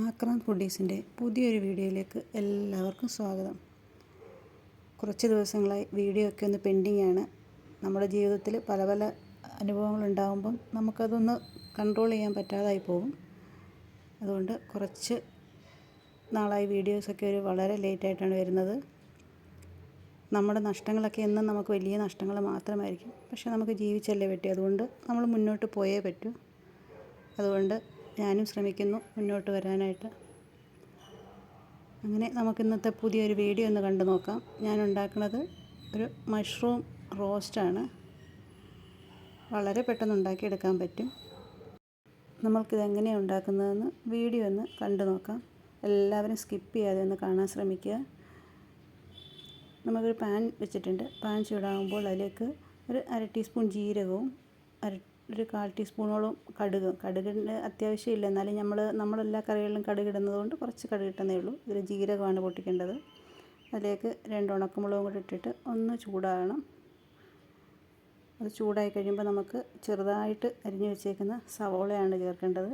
ആക്രാന്ത് ഫുഡീസിന്റെ പുതിയൊരു വീഡിയോയിലേക്ക് എല്ലാവർക്കും സ്വാഗതം. കുറച്ച് ദിവസങ്ങളായി വീഡിയോ ഒക്കെ ഒന്ന് പെൻഡിങ് ആണ് നമ്മുടെ ജീവിതത്തിൽ പല പല അനുഭവങ്ങൾ ഉണ്ടാകുമ്പം നമുക്കതൊന്ന് കൺട്രോൾ ചെയ്യാൻ പറ്റാതായി പോകും. അതുകൊണ്ട് കുറച്ച് നാളായി വീഡിയോസൊക്കെ ഒരു വളരെ ലേറ്റായിട്ടാണ് വരുന്നത്. നമ്മുടെ നഷ്ടങ്ങളൊക്കെ എന്നും നമുക്ക് വലിയ നഷ്ടങ്ങൾ മാത്രമായിരിക്കും. പക്ഷേ നമുക്ക് ജീവിച്ചല്ലേ പറ്റി. അതുകൊണ്ട് നമ്മൾ മുന്നോട്ട് പോയേ പറ്റൂ. അതുകൊണ്ട് ഞാനും ശ്രമിക്കുന്നു മുന്നോട്ട് വരാനായിട്ട്. അങ്ങനെ നമുക്കിന്നത്തെ പുതിയൊരു വീഡിയോ ഒന്ന് കണ്ടു നോക്കാം. ഞാൻ ഉണ്ടാക്കുന്നത് ഒരു മഷ്റൂം റോസ്റ്റാണ്. വളരെ പെട്ടെന്ന് ഉണ്ടാക്കിയെടുക്കാൻ പറ്റും. നമ്മൾക്കിത് എങ്ങനെയാണ് ഉണ്ടാക്കുന്നതെന്ന് വീഡിയോ ഒന്ന് കണ്ടു നോക്കാം. എല്ലാവരും സ്കിപ്പ് ചെയ്യാതെ ഒന്ന് കാണാൻ ശ്രമിക്കുക. നമുക്കൊരു പാൻ വെച്ചിട്ടുണ്ട്. പാൻ ചൂടാകുമ്പോൾ അതിലേക്ക് ഒരു അര ടീസ്പൂൺ ജീരകവും അര ഒരു കാൽ ടീസ്പൂണോളം കടുക്. കടുകിന്റെ അത്യാവശ്യമില്ല എന്നാലും നമ്മൾ നമ്മളെല്ലാ കറികളിലും കടുക് ഇടുന്നത് കൊണ്ട് കുറച്ച് കടുക് ഇട്ടെന്നേ ഉള്ളൂ. ഇതിൽ ജീരകമാണ് പൊട്ടിക്കേണ്ടത്. അതിലേക്ക് രണ്ട് ഉണക്കമുളകും കൂടി ഇട്ടിട്ട് ഒന്ന് ചൂടാകണം അത് ചൂടായി കഴിയുമ്പോൾ നമുക്ക് ചെറുതായിട്ട് അരിഞ്ഞു വെച്ചേക്കുന്ന സവോളയാണ് ചേർക്കേണ്ടത്.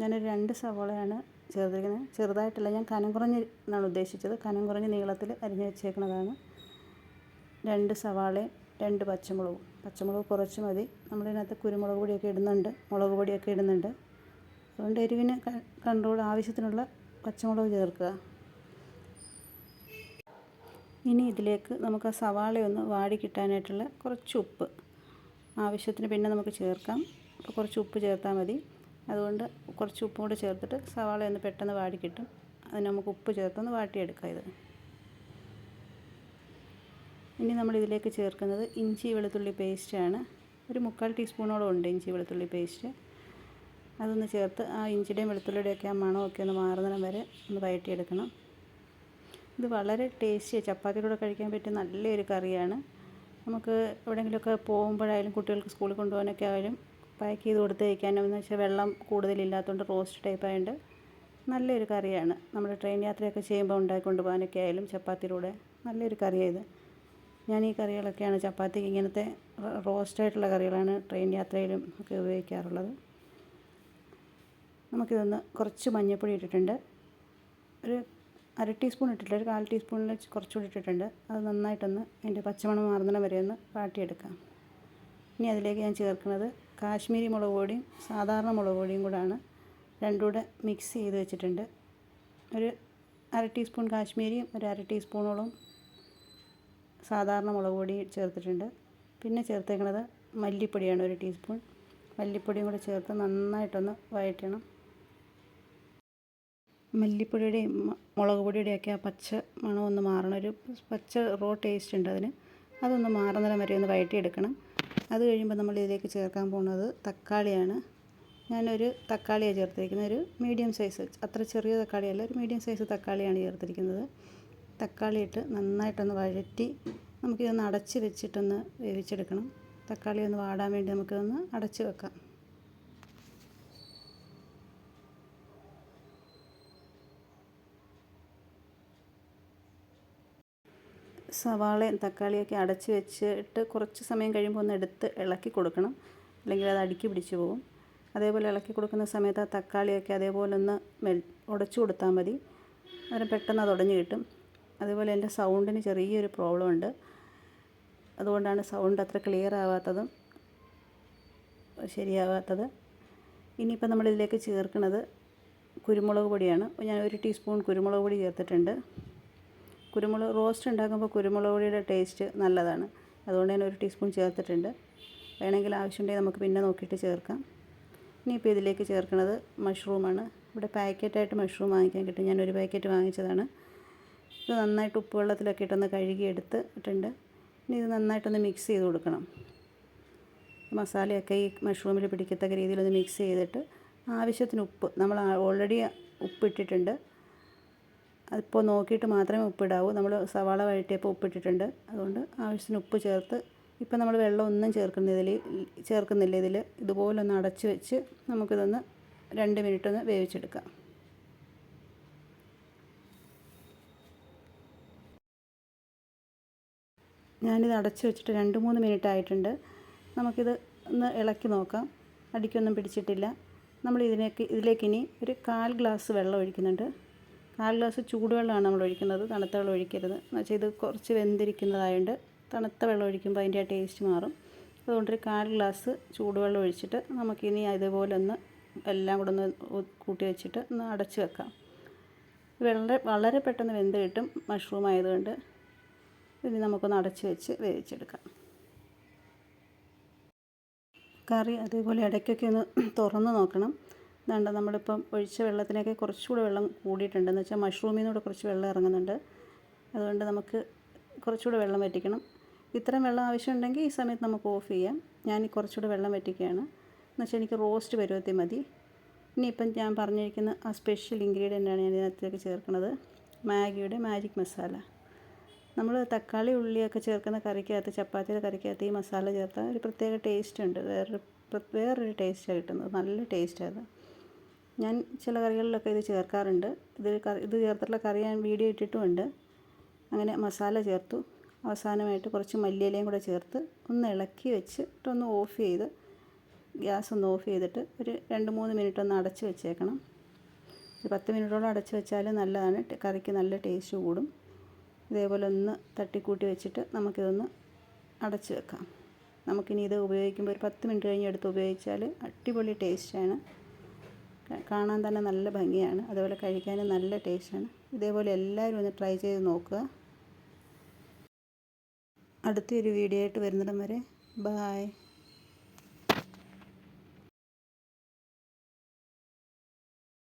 ഞാനൊരു രണ്ട് സവോളയാണ് ചേർത്തിരിക്കുന്നത് ചെറുതായിട്ടല്ല ഞാൻ കനം കുറഞ്ഞ് എന്നാണ് ഉദ്ദേശിച്ചത്. കനം കുറഞ്ഞ് നീളത്തിൽ അരിഞ്ഞു വെച്ചേക്കുന്നതാണ് രണ്ട് സവാളയും രണ്ട് പച്ചമുളകും. പച്ചമുളക് കുറച്ച് മതി. നമ്മളിതിനകത്ത് കുരുമുളക് പൊടിയൊക്കെ ഇടുന്നുണ്ട്. മുളക് പൊടിയൊക്കെ ഇടുന്നുണ്ട്. അതുകൊണ്ട് എരിവിന് കൺട്രോൾ ആവശ്യത്തിനുള്ള പച്ചമുളക് ചേർക്കുക. ഇനി ഇതിലേക്ക് നമുക്ക് ആ സവാളയൊന്ന് വാടി കിട്ടാനായിട്ടുള്ള കുറച്ച് ഉപ്പ് ആവശ്യത്തിന് പിന്നെ നമുക്ക് ചേർക്കാം. അപ്പോൾ കുറച്ച് ഉപ്പ് ചേർത്താൽ മതി. അതുകൊണ്ട് കുറച്ച് ഉപ്പും കൂടെ ചേർത്തിട്ട് സവാള ഒന്ന് പെട്ടെന്ന് വാടി കിട്ടും. അതിന് നമുക്ക് ഉപ്പ് ചേർത്തൊന്ന് വാട്ടിയെടുക്കാം ഇത്. ഇനി നമ്മൾ ഇതിലേക്ക് ചേർക്കുന്നത് ഇഞ്ചി വെളുത്തുള്ളി പേസ്റ്റാണ് ഒരു മുക്കാൽ ടീസ്പൂണോളം ഉണ്ട് ഇഞ്ചി വെളുത്തുള്ളി പേസ്റ്റ് അതൊന്ന് ചേർത്ത് ആ ഇഞ്ചിയുടെയും വെളുത്തുള്ളിയുടെയൊക്കെ ആ മണമൊക്കെ ഒന്ന് മാറുന്നിടം വരെ ഒന്ന് വഴറ്റിയെടുക്കണം ഇത് വളരെ ടേസ്റ്റി ചപ്പാത്തിയുടെ കഴിക്കാൻ പറ്റിയ നല്ലൊരു കറിയാണ്. നമുക്ക് എവിടെയെങ്കിലുമൊക്കെ പോകുമ്പോഴായാലും കുട്ടികൾക്ക് സ്കൂളിൽ കൊണ്ടുപോകാനൊക്കെ ആയാലും പാക്ക് ചെയ്ത് കൊടുത്ത് കഴിക്കാനും എന്ന് വെച്ചാൽ വെള്ളം കൂടുതലില്ലാത്തതുകൊണ്ട് റോസ്റ്റ് ടൈപ്പ് ആയതുകൊണ്ട് നല്ലൊരു കറിയാണ്. നമ്മൾ ട്രെയിൻ യാത്രയൊക്കെ ചെയ്യുമ്പോൾ ഉണ്ടാക്കി കൊണ്ടുപോകാനൊക്കെ ആയാലും ചപ്പാത്തിയിലൂടെ നല്ലൊരു കറിയാണ് ഇത്. ഞാൻ ഈ കറികളൊക്കെയാണ് ചപ്പാത്തിക്ക് ഇങ്ങനത്തെ റോസ്റ്റായിട്ടുള്ള കറികളാണ് ട്രെയിൻ യാത്രയിലും ഒക്കെ ഉപയോഗിക്കാറുള്ളത്. നമുക്കിതൊന്ന് കുറച്ച് മഞ്ഞൾപ്പൊടി ഇട്ടിട്ടുണ്ട്. ഒരു അര ടീസ്പൂൺ ഇട്ടിട്ടില്ല ഒരു കാൽ ടീസ്പൂണിൽ കുറച്ചുകൂടി ഇട്ടിട്ടുണ്ട്. അത് നന്നായിട്ടൊന്ന് അതിന്റെ പച്ചമണം മാറുന്നിടം വരെ ഒന്ന് വാട്ടിയെടുക്കാം. ഇനി അതിലേക്ക് ഞാൻ ചേർക്കുന്നത് കാശ്മീരി മുളക് പൊടിയും സാധാരണ മുളക് പൊടിയും കൂടാണ്. രണ്ടും കൂടെ മിക്സ് ചെയ്ത് വെച്ചിട്ടുണ്ട്. ഒരു അര ടീസ്പൂൺ കാശ്മീരിയും ഒരു അര ടീസ്പൂണോളം സാധാരണ മുളക് പൊടി ചേർത്തിട്ടുണ്ട്. പിന്നെ ചേർത്തേക്കുന്നത് മല്ലിപ്പൊടിയാണ് ഒരു ടീസ്പൂൺ. മല്ലിപ്പൊടിയും കൂടെ ചേർത്ത് നന്നായിട്ടൊന്ന് വഴറ്റണം. മല്ലിപ്പൊടിയുടെയും മുളക് പൊടിയുടെയൊക്കെ ആ പച്ച മണം ഒന്ന് മാറണം. ഒരു പച്ച റോ ടേസ്റ്റ് ഉണ്ട് അതിന്. അതൊന്ന് മാറുന്നിടം വരെ ഒന്ന് വഴറ്റിയെടുക്കണം. അത് കഴിയുമ്പോൾ നമ്മൾ ഇതിലേക്ക് ചേർക്കാൻ പോകുന്നത് തക്കാളിയാണ്. ഞാനൊരു തക്കാളിയാണ് ചേർത്തിരിക്കുന്നത്. ഒരു മീഡിയം സൈസ് അത്ര ചെറിയ തക്കാളിയല്ല ഒരു മീഡിയം സൈസ് തക്കാളിയാണ് ചേർത്തിരിക്കുന്നത്. തക്കാളി ഇട്ട് നന്നായിട്ടൊന്ന് വഴറ്റി നമുക്കിതൊന്ന് അടച്ച് വെച്ചിട്ടൊന്ന് വേവിച്ചെടുക്കണം. തക്കാളി ഒന്ന് വാടാൻ വേണ്ടി നമുക്കിതൊന്ന് അടച്ച് വെക്കാം. സവാളയും തക്കാളിയൊക്കെ അടച്ച് വെച്ചിട്ട് കുറച്ച് സമയം കഴിയുമ്പോൾ ഒന്ന് എടുത്ത് ഇളക്കി കൊടുക്കണം. അല്ലെങ്കിൽ അത് അടുക്കി പിടിച്ചു പോകും. അതേപോലെ ഇളക്കി കൊടുക്കുന്ന സമയത്ത് ആ തക്കാളിയൊക്കെ അതേപോലെ ഒന്ന് മെൽ ഉടച്ചു കൊടുത്താൽ മതി. അന്നേരം പെട്ടെന്ന് അത് ഉടഞ്ഞു കിട്ടും. അതേപോലെ എന്റെ സൗണ്ടിന് ചെറിയൊരു പ്രോബ്ലം ഉണ്ട് അതുകൊണ്ടാണ് സൗണ്ട് അത്ര ക്ലിയർ ആവാത്തതും ശരിയാവാത്തത്. ഇനിയിപ്പോൾ നമ്മളിതിലേക്ക് ചേർക്കുന്നത് കുരുമുളക് പൊടിയാണ്. ഞാൻ ഒരു ടീസ്പൂൺ കുരുമുളക് പൊടി ചേർത്തിട്ടുണ്ട്. കുരുമുളക് റോസ്റ്റ് ഉണ്ടാക്കുമ്പോൾ കുരുമുളക് പൊടിയുടെ ടേസ്റ്റ് നല്ലതാണ്. അതുകൊണ്ട് ഞാൻ ഒരു ടീസ്പൂൺ ചേർത്തിട്ടുണ്ട്. വേണമെങ്കിൽ ആവശ്യമുണ്ടെങ്കിൽ നമുക്ക് പിന്നെ നോക്കിയിട്ട് ചേർക്കാം. ഇനിയിപ്പോൾ ഇതിലേക്ക് ചേർക്കുന്നത് മഷ്റൂമാണ്. ഇവിടെ പാക്കറ്റായിട്ട് മഷ്റൂം വാങ്ങിക്കാൻ കിട്ടും. ഞാൻ ഒരു പാക്കറ്റ് വാങ്ങിച്ചതാണ്. ഇത് നന്നായിട്ട് ഉപ്പ് വെള്ളത്തിലൊക്കെ ഇട്ടൊന്ന് കഴുകി എടുത്തിട്ടുണ്ട് ഇനി ഇത് നന്നായിട്ടൊന്ന് മിക്സ് ചെയ്ത് കൊടുക്കണം. മസാലയൊക്കെ ഈ മഷ്റൂമിൽ പിടിക്കത്തക്ക രീതിയിലൊന്ന് മിക്സ് ചെയ്തിട്ട് ആവശ്യത്തിന് ഉപ്പ്. നമ്മൾ ഓൾറെഡി ഉപ്പിട്ടിട്ടുണ്ട്. അതിപ്പോൾ നോക്കിയിട്ട് മാത്രമേ ഉപ്പിടാവൂ. നമ്മൾ സവാള വഴറ്റിയപ്പോൾ ഉപ്പിട്ടിട്ടുണ്ട്. അതുകൊണ്ട് ആവശ്യത്തിന് ഉപ്പ് ചേർത്ത് ഇപ്പം നമ്മൾ വെള്ളം ഒന്നും ചേർക്കുന്നതിൽ ചേർക്കുന്നില്ല ഇതിൽ. ഇതുപോലൊന്ന് അടച്ച് വെച്ച് നമുക്കിതൊന്ന് രണ്ട് മിനിറ്റ് ഒന്ന് വേവിച്ചെടുക്കാം. ഞാനിത് അടച്ച് വെച്ചിട്ട് രണ്ട് മൂന്ന് മിനിറ്റ് ആയിട്ടുണ്ട്. നമുക്കിത് ഒന്ന് ഇളക്കി നോക്കാം. അടിക്കൊന്നും പിടിച്ചിട്ടില്ല. നമ്മൾ ഇതിനേക്ക് ഇതിലേക്ക് ഇനി ഒരു കാൽ ഗ്ലാസ് വെള്ളം ഒഴിക്കുന്നുണ്ട്. കാൽ ഗ്ലാസ് ചൂടുവെള്ളമാണ് നമ്മൾ ഒഴിക്കുന്നത്. തണുത്ത വെള്ളം ഒഴിക്കരുത്. എന്ന് വെച്ചാൽ ഇത് കുറച്ച് വെന്തിരിക്കുന്നതായതുകൊണ്ട് തണുത്ത വെള്ളം ഒഴിക്കുമ്പോൾ അതിന്റെ ആ ടേസ്റ്റ് മാറും. അതുകൊണ്ടൊരു കാൽ ഗ്ലാസ് ചൂടുവെള്ളം ഒഴിച്ചിട്ട് നമുക്കിനി ഇതുപോലെ ഒന്ന് എല്ലാം കൂടെ ഒന്ന് കൂട്ടി വെച്ചിട്ട് ഒന്ന് അടച്ചു വെക്കാം. വളരെ വളരെ പെട്ടെന്ന് വെന്ത് കിട്ടും മഷ്റൂം ആയതുകൊണ്ട് ഇനി നമുക്കൊന്ന് അടച്ച് വെച്ച് വേവിച്ചെടുക്കാം. കറി അതേപോലെ ഇടയ്ക്കൊക്കെ ഒന്ന് തുറന്ന് നോക്കണം. ഇതാണ്ട് നമ്മളിപ്പം ഒഴിച്ച വെള്ളത്തിനൊക്കെ കുറച്ചുകൂടി വെള്ളം കൂടിയിട്ടുണ്ട്. എന്ന് വെച്ചാൽ മഷ്റൂമിൽ കുറച്ച് വെള്ളം ഇറങ്ങുന്നുണ്ട്. അതുകൊണ്ട് നമുക്ക് കുറച്ചുകൂടി വെള്ളം വറ്റിക്കണം. ഇത്രയും വെള്ളം ആവശ്യമുണ്ടെങ്കിൽ ഈ സമയത്ത് നമുക്ക് ഓഫ് ചെയ്യാം. ഞാൻ കുറച്ചുകൂടി വെള്ളം വറ്റിക്കുകയാണ്. എന്നുവെച്ചാൽ എനിക്ക് റോസ്റ്റ് പരുവത്തിൽ മതി. ഇനിയിപ്പം ഞാൻ പറഞ്ഞിരിക്കുന്ന ആ സ്പെഷ്യൽ ഇൻഗ്രീഡിയന്റാണ് ഞാൻ ഇതിനകത്തേക്ക് ചേർക്കുന്നത്. മാഗിയുടെ മാജിക് മസാല. നമ്മൾ തക്കാളി ഉള്ളിയൊക്കെ ചേർക്കുന്ന കറിക്കകത്ത് ചപ്പാത്തിയുടെ കറിക്കകത്ത് ഈ മസാല ചേർത്താൽ ഒരു പ്രത്യേക ടേസ്റ്റ് ഉണ്ട്. വേറൊരു വേറൊരു ടേസ്റ്റാണ് കിട്ടുന്നത്. നല്ല ടേസ്റ്റാണ് ഞാൻ ചില കറികളിലൊക്കെ ഇത് ചേർക്കാറുണ്ട്. ഇത് ഇത് ചേർത്തിട്ടുള്ള കറി ഞാൻ വീഡിയോ ഇട്ടിട്ടുമുണ്ട്. അങ്ങനെ മസാല ചേർത്തു. അവസാനമായിട്ട് കുറച്ച് മല്ലിയിലയും കൂടെ ചേർത്ത് ഒന്ന് ഇളക്കി വെച്ചിട്ടൊന്ന് ഓഫ് ചെയ്ത് ഗ്യാസ് ഒന്ന് ഓഫ് ചെയ്തിട്ട് ഒരു രണ്ട് മൂന്ന് മിനിറ്റ് ഒന്ന് അടച്ച് വെച്ചേക്കണം. ഒരു പത്ത് മിനിറ്റോളം അടച്ച് വെച്ചാൽ നല്ലതാണ്. കറിക്ക് നല്ല ടേസ്റ്റ് കൂടും. ഇതേപോലെ ഒന്ന് തട്ടിക്കൂട്ടി വെച്ചിട്ട് നമുക്കിതൊന്ന് അടച്ച് വെക്കാം. നമുക്കിനി ഇത് ഉപയോഗിക്കുമ്പോൾ ഒരു പത്ത് മിനിറ്റ് കഴിഞ്ഞ് എടുത്ത് ഉപയോഗിച്ചാൽ അടിപൊളി ടേസ്റ്റാണ്. കാണാൻ തന്നെ നല്ല ഭംഗിയാണ്. അതുപോലെ കഴിക്കാനും നല്ല ടേസ്റ്റാണ്. ഇതേപോലെ എല്ലാവരും ഒന്ന് ട്രൈ ചെയ്ത് നോക്കുക. അടുത്തൊരു വീഡിയോ ആയിട്ട് വരുന്നിടം വരെ. ബായ്